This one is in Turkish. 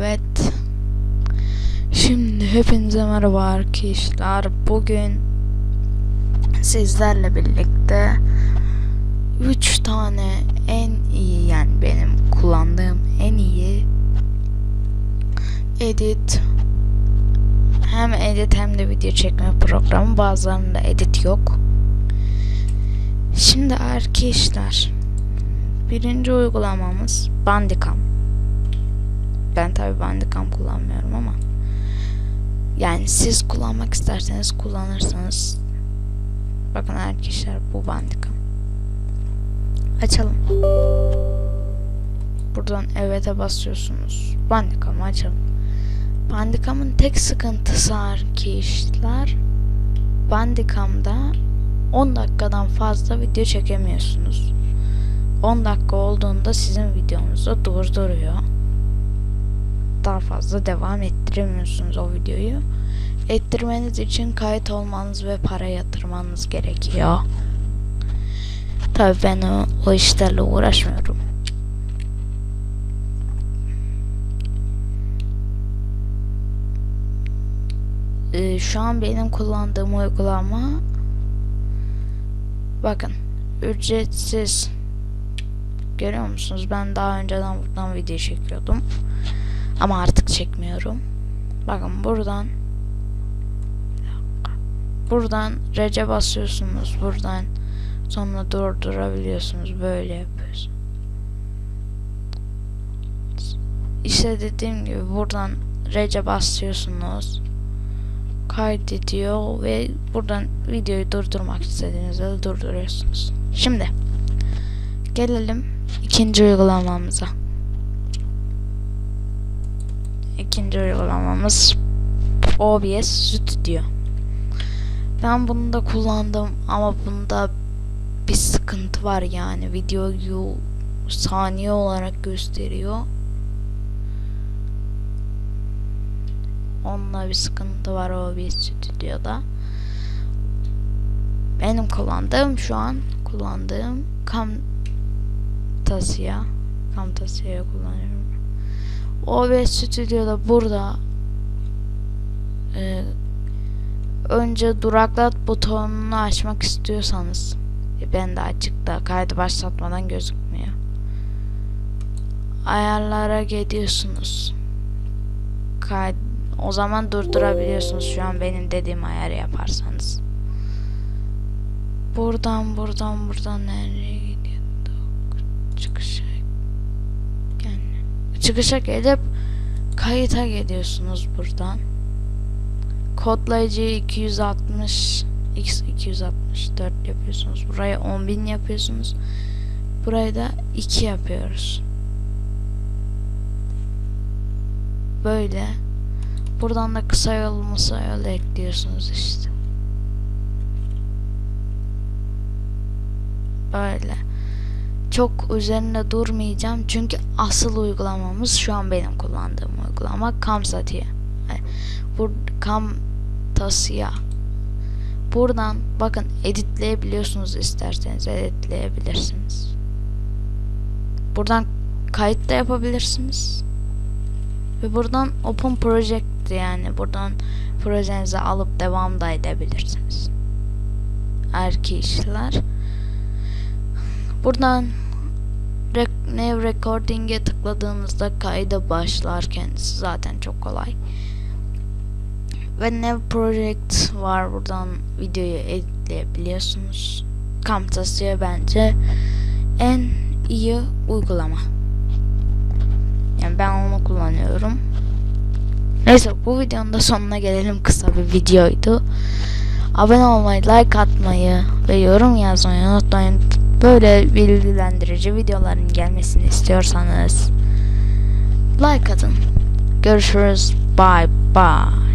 Evet. Şimdi hepinize merhaba arkadaşlar. Bugün sizlerle birlikte 3 tane en iyi yani benim kullandığım en iyi edit hem edit hem de video çekme programı bazılarında edit yok. Şimdi arkadaşlar birinci uygulamamız Bandicam. Ben tabi Bandicam kullanmıyorum ama yani siz kullanmak isterseniz kullanırsanız bakın arkadaşlar bu Bandicam. Açalım. Buradan evet'e basıyorsunuz. Bandicam'ı açalım. Bandicam'ın tek sıkıntısı arkadaşlar Bandicam'da 10 dakikadan fazla video çekemiyorsunuz. 10 dakika olduğunda sizin videonuzu durduruyor. Daha fazla devam ettiremiyorsunuz o videoyu. Ettirmeniz için kayıt olmanız ve para yatırmanız gerekiyor. Tabii ben o, o işlerle uğraşmıyorum. Ee, şu an benim kullandığım uygulama bakın ücretsiz görüyor musunuz ben daha önceden buradan video çekiyordum ama artık çekmiyorum bakın buradan buradan rece basıyorsunuz buradan sonra durdurabiliyorsunuz böyle yapıyorsunuz işte dediğim gibi buradan rece basıyorsunuz kaydediyor ve buradan videoyu durdurmak istediğinizde de durduruyorsunuz. Şimdi gelelim ikinci uygulamamıza. İkinci uygulamamız OBS Studio. Ben bunu da kullandım ama bunda bir sıkıntı var yani videoyu saniye olarak gösteriyor. Onunla bir sıkıntı var OBS Studio'da. Benim kullandığım şu an kullandığım Camtasia. Camtasia'yı kullanıyorum. OBS Studio'da burada e, önce duraklat butonunu açmak istiyorsanız e, ben de açıkta kaydı başlatmadan gözükmüyor. Ayarlara gidiyorsunuz. Kaydı o zaman durdurabiliyorsunuz şu an benim dediğim ayarı yaparsanız. Buradan buradan buradan nereye Çıkışa gelip kayıta geliyorsunuz buradan. Kodlayıcıyı 260 x 264 yapıyorsunuz. Buraya 10.000 yapıyorsunuz. Burayı da 2 yapıyoruz. Böyle. Buradan da kısa yol mısa yol ekliyorsunuz işte. Böyle. Çok üzerinde durmayacağım çünkü asıl uygulamamız şu an benim kullandığım uygulama Camtasia. Yani bu Camtasia. Buradan bakın editleyebiliyorsunuz isterseniz editleyebilirsiniz. Buradan kayıt da yapabilirsiniz. Ve buradan Open Project yani buradan projenizi alıp devam da edebilirsiniz. Arkadaşlar buradan New Recording'e tıkladığınızda kayda başlar kendisi zaten çok kolay. Ve New Project var buradan videoyu editleyebiliyorsunuz. Camtasia bence en iyi uygulama. Yani ben onu kullanıyorum. Neyse bu videonun da sonuna gelelim. Kısa bir videoydu. Abone olmayı, like atmayı ve yorum yazmayı unutmayın. Böyle bilgilendirici videoların gelmesini istiyorsanız like atın. Görüşürüz. Bye bye.